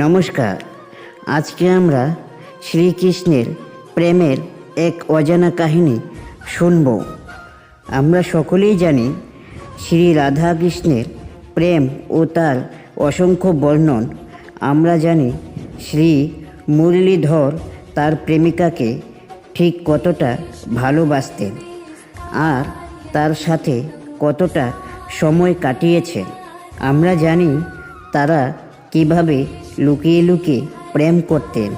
নমস্কার। আজকে আমরা শ্রীকৃষ্ণের প্রেমের এক অজানা কাহিনী শুনব। আমরা সকলেই জানি শ্রী রাধাকৃষ্ণের প্রেম ও তার অসংখ্য বর্ণন। আমরা জানি শ্রী মুরলীধর তার প্রেমিকাকে ঠিক কতটা ভালোবাসতেন আর তার সাথে কতটা সময় কাটিয়েছেন। আমরা জানি তারা কীভাবে লুকিয়ে লুকিয়ে প্রেম করতেন,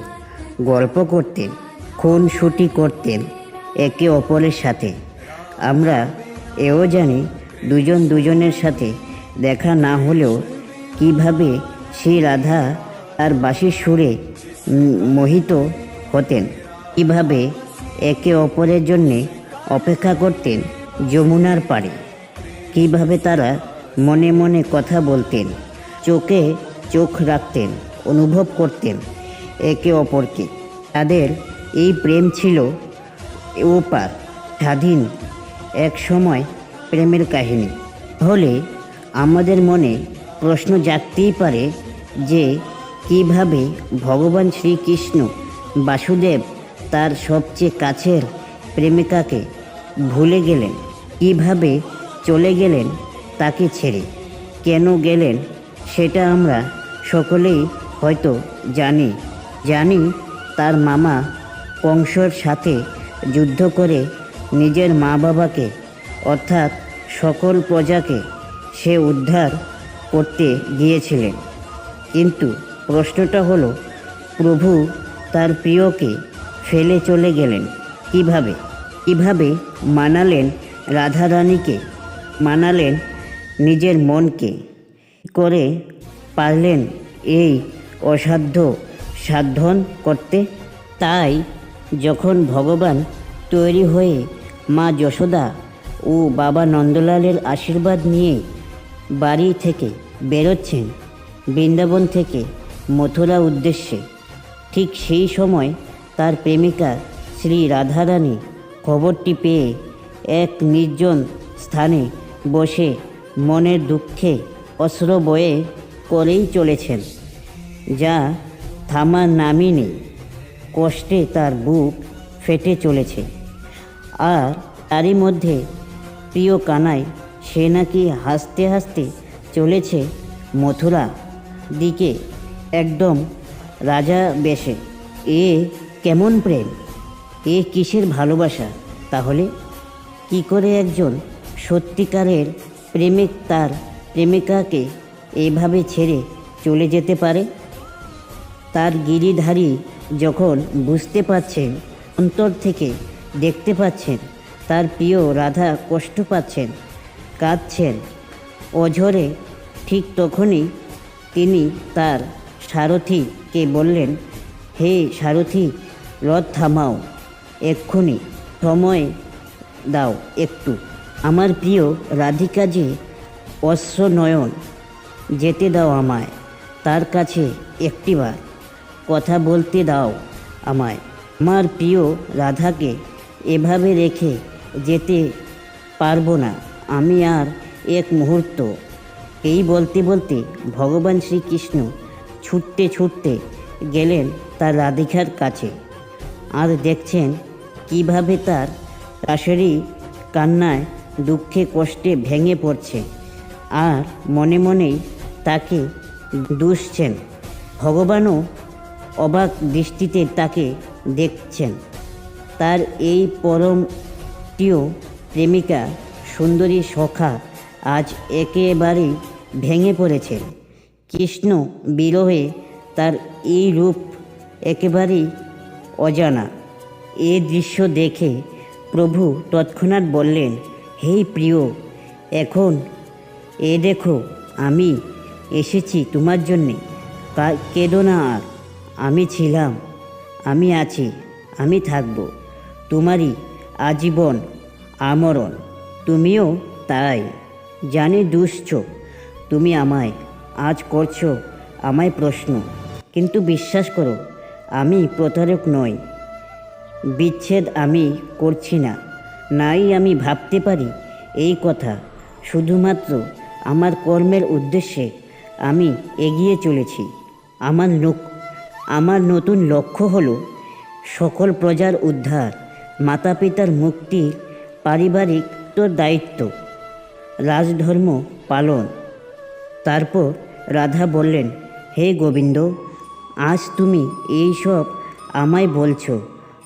গল্প করতেন, খুনসুটি করতেন একে অপরের সাথে। আমরা এও জানি দুজন দুজনের সাথে দেখা না হলেও কীভাবে সেই রাধা তার বাঁশির সুরে মোহিত হতেন, কীভাবে একে অপরের জন্যে অপেক্ষা করতেন যমুনার পাড়ে, কীভাবে তারা মনে মনে কথা বলতেন, চোখে চোখ রাখতেন। অনুভব করতেন একে অপরকে। তাদের এই প্রেম ছিল ওপার স্বাধীন এক সময় প্রেমের কাহিনী। হলে আমাদের মনে প্রশ্ন জাগতেই পারে যে কীভাবে ভগবান শ্রীকৃষ্ণ বাসুদেব তার সবচেয়ে কাছের প্রেমিকাকে ভুলে গেলেন, কীভাবে চলে গেলেন তাকে ছেড়ে। কেন গেলেন সেটা আমরা সকলেই হয়তো জানি। জানি তার মামা কংসর সাথে যুদ্ধ করে নিজের মা বাবাকে, অর্থাৎ সকল প্রজাকে সে উদ্ধার করতে গিয়েছিলেন। কিন্তু প্রশ্নটা হলো, প্রভু তার প্রিয়কে ফেলে চলে গেলেন কীভাবে? কীভাবে মানালেন রাধারানীকে? মানালেন নিজের মনকে? করে পারলেন এই অসাধ্য সাধন করতে। তাই যখন ভগবান তৈরি হয়ে মা যশোদা ও বাবা নন্দলালের আশীর্বাদ নিয়ে বাড়ি থেকে বেরোচ্ছেন, বৃন্দাবন থেকে মথুরা উদ্দেশ্যে, ঠিক সেই সময় তার প্রেমিকা শ্রী রাধারানী খবরটি পেয়ে এক নির্জন স্থানে বসে মনের দুঃখে অস্ত্র বয়ে করেই চলেছেন। যা থামার নামই নেই কষ্টে তার বুক ফেটে চলেছে। আর তারই মধ্যে প্রিয় কানাই সে নাকি হাসতে হাসতে চলেছে মথুরা দিকে একদম রাজা বেশে। এ কেমন প্রেম? এ কিসের ভালোবাসা তাহলে? কি করে একজন সত্যিকারের প্রেমিক তার প্রেমিকাকে এভাবে ছেড়ে চলে যেতে পারে? তার গিরিধারী যখন বুঝতে পারছেন, অন্তর থেকে দেখতে পাচ্ছেন, তার প্রিয় রাধা কষ্ট পাচ্ছেন, কাঁদছেন। অঝরে ঠিক তখনই তিনি তার সারথীকে বললেন, হে সারথী, রথ থামাও, এক্ষুনি সময় দাও একটু। আমার প্রিয় রাধিকা যে অশ্র নয়ন যেতে দাও আমায়, তার কাছে একটিবার কথা বলতে দাও আমায়। আমার প্রিয় রাধাকে এভাবে রেখে যেতে পারব না। আমি আর এক মুহূর্ত। এই বলতে বলতে ভগবান শ্রীকৃষ্ণ ছুটতে ছুটতে গেলেন তার রাধিকার কাছে। আর দেখছেন কীভাবে তার শাশুড়ি কান্নায় দুঃখে কষ্টে ভেঙে পড়ছে। আর মনে মনেই তাকে দুষছেন। ভগবানও অবাক দৃষ্টিতে তাকে দেখছেন। তার এই পরম প্রিয় প্রেমিকা সুন্দরী সখা আজ একেবারেই ভেঙে পড়েছেন কৃষ্ণ বিরহে তার এই রূপ একেবারেই অজানা। এ দৃশ্য দেখে প্রভু তৎক্ষণাৎ বললেন, হে প্রিয়, এখন এ দেখো, আমি এসেছি তোমার জন্যে। কা- কেঁদো না আর। আমি ছিলাম, আমি আছি, আমি থাকব। তোমারই আজীবন আমরণ, তুমিও তাই। জানি দুশ্চ, তুমি আমায়, আজ করছ আমায় প্রশ্ন। কিন্তু বিশ্বাস করো, আমি প্রতারক নই। বিচ্ছেদ আমি করছি না, নাই আমি ভাবতে পারি এই কথা। শুধুমাত্র আমার কর্মের উদ্দেশ্যে আমি এগিয়ে চলেছি, আমার লোক আমার নতুন লক্ষ্য হল সকল প্রজার উদ্ধার মাতা পিতার মুক্তি, পারিবারিক তোর দায়িত্ব, রাজধর্ম পালন। তারপর রাধা বললেন, হে গোবিন্দ, আজ তুমি এই সব আমায় বলছো।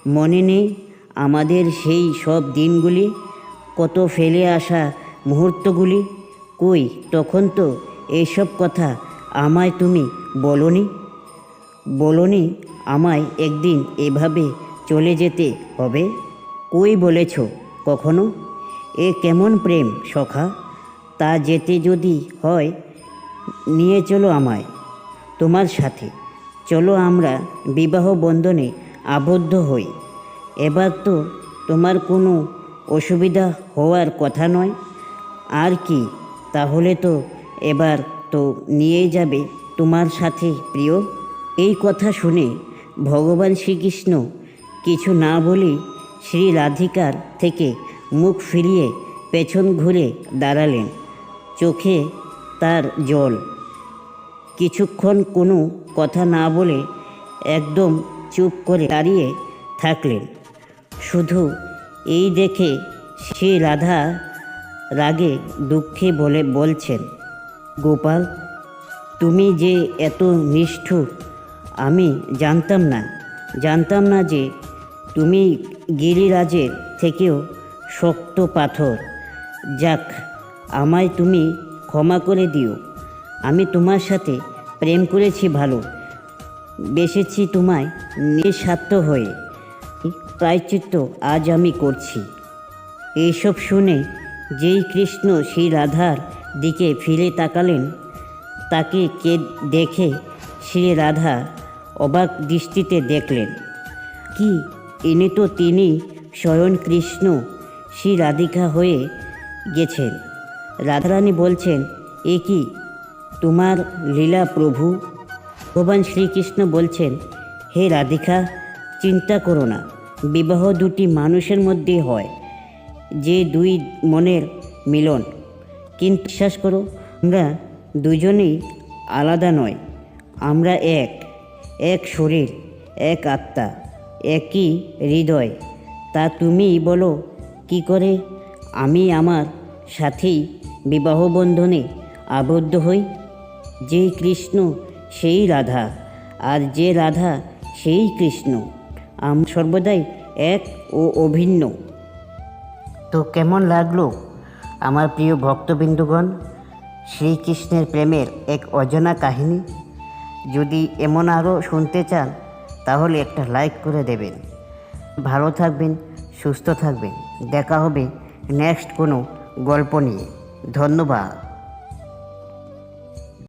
মনে নেই আমাদের সেই সব দিনগুলি, কত ফেলে আসা মুহূর্তগুলি? কই, তখন তো এইসব কথা আমায় তুমি বলনি? বলনি, আমায় একদিন এভাবে চলে যেতে হবে? কই বলেছ, কখনো? এ কেমন প্রেম সখা? তা যেতে যদি হয়, নিয়ে চলো আমায়, তোমার সাথে। চলো আমরা বিবাহ বন্ধনে আবদ্ধ হই। এবার তো তোমার কোনো অসুবিধা হওয়ার কথা নয়। আর কি, তাহলে তো এবার তো নিয়ে যাবে তোমার সাথে প্রিয়। এই কথা শুনে ভগবান শ্রীকৃষ্ণ কিছু না বলে শ্রী রাধিকার থেকে মুখ ফিরিয়ে পেছন ঘুরে দাঁড়ালেন। চোখে তার জল। কিছুক্ষণ কোনো কথা না বলে একদম চুপ করে দাঁড়িয়ে থাকলেন। শুধু এই দেখে সে রাধা রাগে দুঃখে বলে বলছেন, গোপাল, তুমি যে এত নিষ্ঠুর আমি জানতাম না। জানতাম না যে তুমি গিরিরাজের থেকেও শক্ত পাথর। যাক, আমায় তুমি ক্ষমা করে দিও। আমি তোমার সাথে প্রেম করেছি ভালো। বেসেছি তোমায় নিঃস্বার্থ হয়ে। প্রায়চিত্ত আজ আমি করছি। এইসব শুনে যেই কৃষ্ণ সেই রাধার দিকে ফিরে তাকালেন, তাকে কে দেখে শ্রী রাধা অবাক দৃষ্টিতে দেখলেন। কি? ইনি তো তিনি স্বয়ং কৃষ্ণ, শ্রী রাধিকা হয়ে গেছেন। রাধারানী বলছেন, এ কি? তোমার লীলা প্রভু? ভগবান শ্রীকৃষ্ণ বলছেন, হে রাধিকা, চিন্তা করো না। বিবাহ দুটি মানুষের মধ্যে হয়। যে দুই মনের মিলন। কিন্তু বিশ্বাস করো, আমরা দুজনেই আলাদা নয়। আমরা এক। এক শরীর, এক আত্মা, একই হৃদয়। তা তুমি বলো, কি করে? আমি আমার সাথেই বিবাহ বন্ধনে আবদ্ধ হই? যে কৃষ্ণ, সেই রাধা, আর যে রাধা, সেই কৃষ্ণ। আম সর্বদাই এক ও অভিন্ন। তো কেমন লাগল আমার প্রিয় ভক্তবিন্দুগণ? শ্রীকৃষ্ণের প্রেমের এক অজানা কাহিনী? যদি এমন আরও শুনতে চান, তাহলে একটা লাইক করে দেবেন। ভালো থাকবেন, সুস্থ থাকবেন। দেখা হবে নেক্সট কোনো গল্প নিয়ে। ধন্যবাদ।